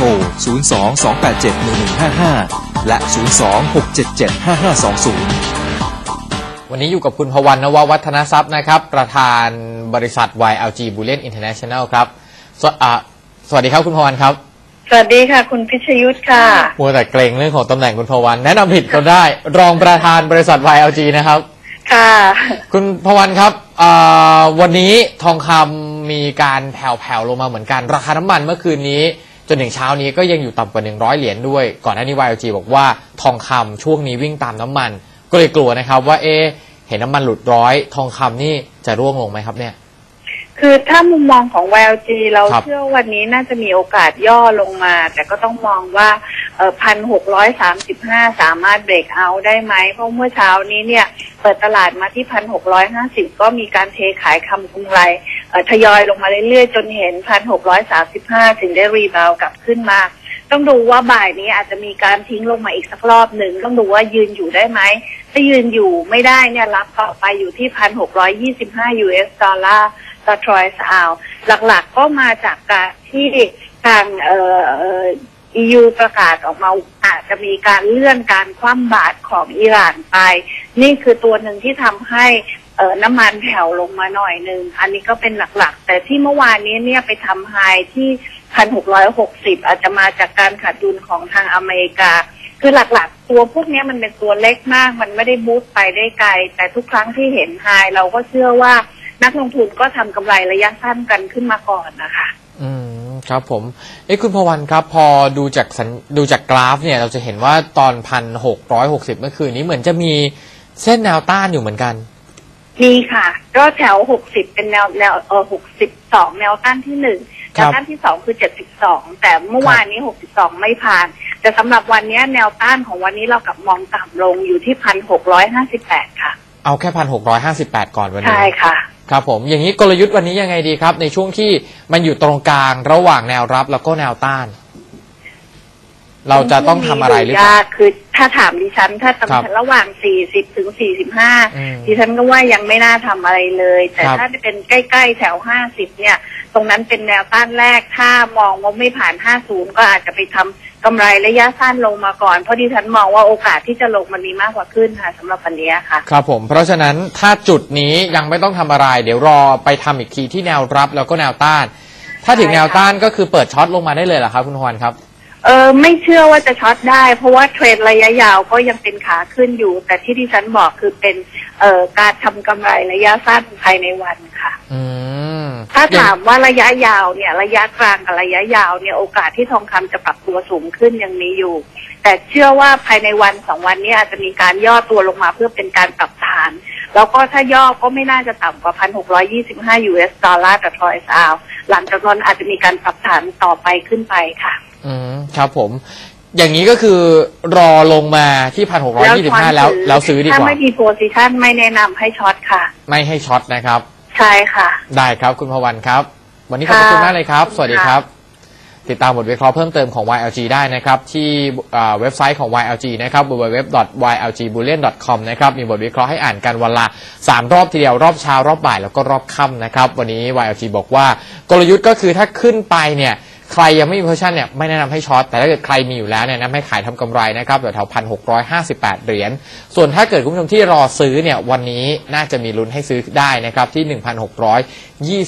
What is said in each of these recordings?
โทร 02-287-1155 และ 02-677-5520 วันนี้อยู่กับคุณพวันนววัฒนทรัพย์นะครับ ประธานบริษัท YLG Bullion International ครับ สวอ่าสวัสดีครับคุณพวันครับ สวัสดีค่ะ คุณพิชยุทธค่ะมัวแต่เกรงเรื่องของตำแหน่งคุณพวัน แนะนำผิดก็ได้ รองประธานบริษัท YLG นะครับค่ะคุณพวันครับอ่าวันนี้ทองคำมีการแผ่วๆลงมาเหมือนกัน ราคาน้ำมันเมื่อคืนนี้ จนถึงเช้านี้ก็ยังอยู่ต่ำกว่า 100 เหรียญด้วย ก่อนหน้านี้ YLG บอกว่าทองคำช่วงนี้วิ่งตามน้ำมัน ก็เลยกลัวนะครับว่าเอะเห็นน้ำมันหลุดร้อย ทองคำนี่จะร่วงลงไหมครับเนี่ย คือถ้ามุมมองของ YLG เราครับเชื่อวันนี้น่าจะมีโอกาสย่อลงมา แต่ก็ต้องมองว่า พันหกร้อยสามสิบห้าสามารถเบรกเอาได้ไหม เพราะเมื่อเช้านี้เนี่ย เปิดตลาดมาที่พันหกร้อยห้าสิบก็มีการเทขายคำกำไล่ทยอยลงมาเรื่อยๆ จนเห็นพันหกร้อยสามสิบห้าถึงได้รีบาวกลับขึ้นมา ต้องดูว่าบ่ายนี้อาจจะมีการทิ้งลงมาอีกสักรอบหนึ่ง ต้องดูว่ายืนอยู่ได้ไหม ถ้ายืนอยู่ไม่ได้เนี่ยรับต่อไปอยู่ที่พันหกร้อยยี่สิบห้า US ดอลลาร์ต่อทรอยส์อาวหลักๆก็มาจากการที่ทางเอ่อเอ่อ EU ประกาศออกมาอาจจะมีการเลื่อนการคว่ำบาตรของอิหร่านไป นี่คือตัวหนึ่งที่ทำให้เออน้ำมันแผ่วลงมาหน่อยหนึ่งอันนี้ก็เป็นหลักๆ แต่ที่เมื่อวานนี้เนี่ยไปทำไฮที่พันหกร้อยหกสิบอาจจะมาจากการขาดดุลของทางอเมริกา คือหลักๆ ตัวพวกนี้มันเป็นตัวเล็กมาก มันไม่ได้บูสต์ไปได้ไกล แต่ทุกครั้งที่เห็นไฮเราก็เชื่อว่านักลงทุนก็ทำกำไรระยะสั้นกันขึ้นมาก่อนนะคะ ครับผมเอ้คุณพวันครับ พอดูจากสัญดูจากกราฟเนี่ย เราจะเห็นว่าตอนพันหกร้อยหกสิบเมื่อคืนนี้เหมือนจะมีเส้นแนวต้านอยู่เหมือนกัน มีค่ะ ก็แถวหกสิบเป็นแนวแนวเออหกสิบสองแนวต้านที่หนึ่งคแนรับวต้านที่สองคือเจ็ดสิบสองแต่เมื่อวานนี้หกสิบสองไม่ผ่าน แต่สำหรับวันนี้แนวต้านของวันนี้เรากลับมองต่ำลงอยู่ที่พันหกร้อยห้าสิบแปดค่ะ เอาแค่พันหกร้อยห้าสิบแปดก่อนวันนี้ใช่ค่ะ ครับผมอย่างนี้กลยุทธ์วันนี้ยังไงดีครับ ในช่วงที่มันอยู่ตรงกลางระหว่างแนวรับแล้วก็แนวต้าน เราจะต้องทำอะไรหรือเปล่ายากคือถ้าถามดิฉัน ถ้าครับตำแหน่งระหว่าง 40 ถึง45อืมดิฉันก็ว่ายังไม่น่าทำอะไรเลย แต่ครับ ถ้าจะเป็นใกล้ๆ แถว 50 เนี่ย ตรงนั้นเป็นแนวต้านแรก ถ้ามองว่าไม่ผ่าน 50 ก็อาจจะไปทำ กำไรระยะสั้นลงมาก่อน เพราะดิฉันมองว่าโอกาสที่จะลงมันมีมากกว่าขึ้นค่ะสำหรับวันนี้ค่ะ ครับผมเพราะฉะนั้นถ้าจุดนี้ยังไม่ต้องทำอะไร เดี๋ยวรอไปทำอีกทีที่แนวรับแล้วก็แนวต้าน ถ้าถึงใช่ค่ะแนวต้านก็คือเปิดช็อตลงมาได้เลยเหรอครับคุณพวันครับเออไม่เชื่อว่าจะช็อตได้ เพราะว่าเทรนระยะยาวก็ยังเป็นขาขึ้นอยู่ แต่ที่ดิฉันบอกคือเป็นเอ่อการทำกำไรระยะสั้นภายในวันค่ะ อืม ถ้าถามว่าระยะยาวเนี่ย ระยะกลางกับระยะยาวเนี่ยโอกาสที่ทองคำจะปรับตัวสูงขึ้นยังมีอยู่ แต่เชื่อว่าภายในวันสองวันนี้อาจจะมีการย่อตัวลงมาเพื่อเป็นการปรับฐาน แล้วก็ถ้าย่อก็ไม่น่าจะต่ำกว่าพันหกร้อยี่สิบห้า US ดอลลาร์ต่อทรอยส์อาวหลังจากนั้นอาจจะมีการปรับฐานต่อไปขึ้นไปค่ะ อืมครับผมอย่างนี้ก็คือรอลงมาที่พันหกร้อยยี่สิบห้าแล้ว แล้วซื้อดีกถ้าว่าไม่มีโพซิชันไม่แนะนำให้ช็อตค่ะ ไม่ให้ช็อตนะครับ ใช่ค่ะ ได้ครับคุณพวันครับ วันนี้ขอบพระคุณค่ะมากเลยครับ สวัสดีครับ ติดตามบทวิเคราะห์เพิ่มเติมของ YLG ได้นะครับ ที่อ่าเว็บไซต์ของ YLG นะครับ www.ylgbullion.com นะครับมีบทวิเคราะห์ให้อ่านกันวันละ 3 รอบทีเดียวรอบเช้ารอบบ่ายแล้วก็รอบค่ำนะครับ วันนี้ YLG บอกว่ากลยุทธ์ก็คือถ้าขึ้นไปเนี่ย ใครยังไม่มีโพชั่นเนี่ยไม่แนะนำให้ช็อต แต่ถ้าเกิดใครมีอยู่แล้วเนี่ยแนะนำให้ขายทำกำไรนะครับแถวพันหกร้อยห้าสิบแปดเหรียญ ส่วนถ้าเกิดคุณผู้ชมที่รอซื้อเนี่ยวันนี้น่าจะมีลุ้นให้ซื้อได้นะครับที่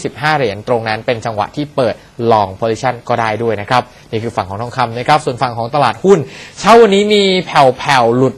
1,625เหรียญตรงนั้นเป็นจังหวะที่เปิดลองโพซิชันก็ได้ด้วยนะครับนี่คือฝั่งของทองคำนะครับส่วนฝั่งของตลาดหุ้น เช้าวันนี้มีแผ่วๆหลุด